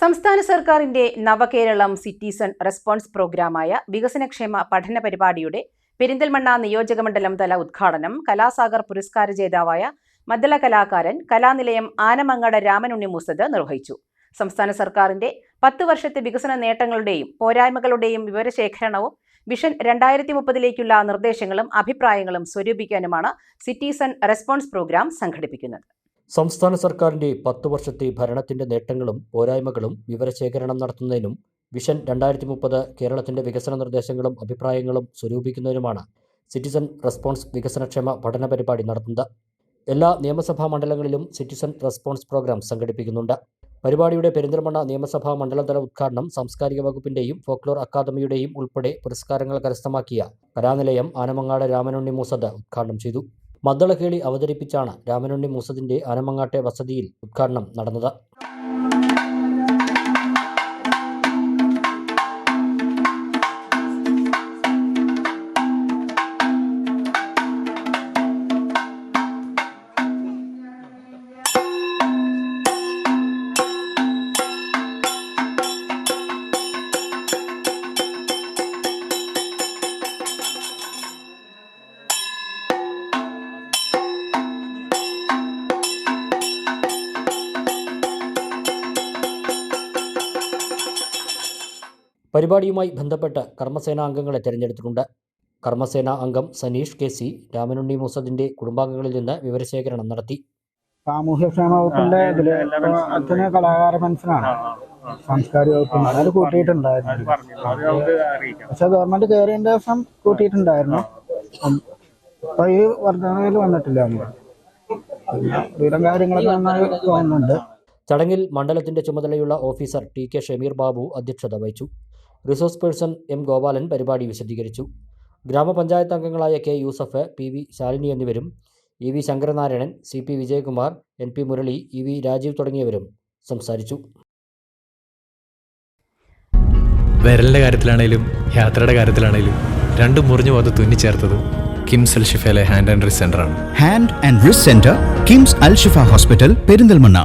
സംസ്ഥാന സർക്കാരിന്റെ നവകേരളം citizen response പ്രോഗ്രാമായ വികസനക്ഷേമ പഠന പരിപാടിയുടെ പെരിന്തൽമണ്ണ നിയോജകമണ്ഡലം തല ഉദ്ഘാടനം കലാസാഗർ പുരസ്കാര ജേതാവായ മദ്ദള കലാകാരൻ കലാനിലയം ആനമങ്ങാട് രാമനുണ്ണി മുസദ് നിർവഹിച്ചു. സംസ്ഥാന സർക്കാരിന്റെ പത്ത് വർഷത്തെ വികസന നേട്ടങ്ങളുടെയും പോരായ്മകളുടെയും വിവരശേഖരണവും വിഷൻ രണ്ടായിരത്തി മുപ്പതിലേക്കുള്ള നിർദ്ദേശങ്ങളും അഭിപ്രായങ്ങളും സ്വരൂപിക്കാനുമാണ് സിറ്റിസൺ റെസ്പോൺസ് പ്രോഗ്രാം സംഘടിപ്പിക്കുന്നത്. സംസ്ഥാന സർക്കാരിന്റെ പത്തു വർഷത്തെ ഭരണത്തിന്റെ നേട്ടങ്ങളും പോരായ്മകളും വിവരശേഖരണം നടത്തുന്നതിനും വിഷൻ രണ്ടായിരത്തി മുപ്പത് കേരളത്തിന്റെ വികസന നിർദ്ദേശങ്ങളും അഭിപ്രായങ്ങളും സ്വരൂപിക്കുന്നതിനുമാണ് സിറ്റിസൺ റെസ്പോൺസ് വികസനക്ഷേമ പഠന പരിപാടി നടത്തുന്നത്. എല്ലാ നിയമസഭാ മണ്ഡലങ്ങളിലും സിറ്റിസൺ റെസ്പോൺസ് പ്രോഗ്രാം സംഘടിപ്പിക്കുന്നുണ്ട്. പരിപാടിയുടെ പെരിന്തൽമണ്ണ നിയമസഭാ മണ്ഡലതല ഉദ്ഘാടനം സാംസ്കാരിക വകുപ്പിന്റെയും ഫോക്ലോർ അക്കാദമിയുടെയും ഉൾപ്പെടെ പുരസ്കാരങ്ങൾ കരസ്ഥമാക്കിയ കലാനിലയം ആനമങ്ങാട് രാമനുണ്ണി മൂസദ് ഉദ്ഘാടനം ചെയ്തു. മദ്ദളക്കേളി അവതരിപ്പിച്ചാണ് രാമനുണ്ണി മൂസദിന്റെ ആനമങ്ങാട്ടെ വസതിയിൽ ഉദ്ഘാടനം നടന്നത് പരിപാടിയുമായി ബന്ധപ്പെട്ട് കർമ്മസേനാ അംഗങ്ങളെ തിരഞ്ഞെടുത്തിട്ടുണ്ട്. കർമ്മസേനാ അംഗം സനീഷ് കെ സി രാമനുണ്ണി മൂസദിന്റെ കുടുംബാംഗങ്ങളിൽ നിന്ന് വിവരശേഖരണം നടത്തി. സാമൂഹ്യക്ഷേമ വകുപ്പിന്റെ ഇതിൽ അച്ഛന് കലാകാര പെൻഷനാണ് സാംസ്കാരിക വകുപ്പിന് അത് കൂട്ടിയിട്ടുണ്ടായിരുന്നു. പക്ഷെ ഗവൺമെന്റ് കയറിയതിന്റെ ദിവസം കൂട്ടിയിട്ടുണ്ടായിരുന്നു. അപ്പൊ ഈ വർധനയിൽ വന്നിട്ടില്ല ഒരുവിധം കാര്യങ്ങളൊക്കെ നന്നായി തോന്നുന്നുണ്ട്. ചടങ്ങിൽ മണ്ഡലത്തിന്റെ ചുമതലയുള്ള officer T K Shameer Babu അധ്യക്ഷത വഹിച്ചു. റിസോഴ്സ് പേഴ്സൺ എം ഗോപാലൻ പരിപാടി വിശദീകരിച്ചു. ഗ്രാമപഞ്ചായത്ത് അംഗങ്ങളായ K Yusuf P V Shalini എന്നിവരും E V Sankaranarayanan C P Vijayakumar N P Murali E V Rajeev തുടങ്ങിയവരും സംസാരിച്ചു. വിരലിന്റെ കാര്യത്തിലാണേലും യാത്രയുടെ കാര്യത്തിലാണേലും രണ്ടും മുറിഞ്ഞു പോകാതെ തുന്നിച്ചേർത്തത് കിംസ് അൽ ഷിഫയിലെ hand and wrist സെന്ററാണ് hand and wrist centre KIMS Al Shifa hospital Perinthalmanna.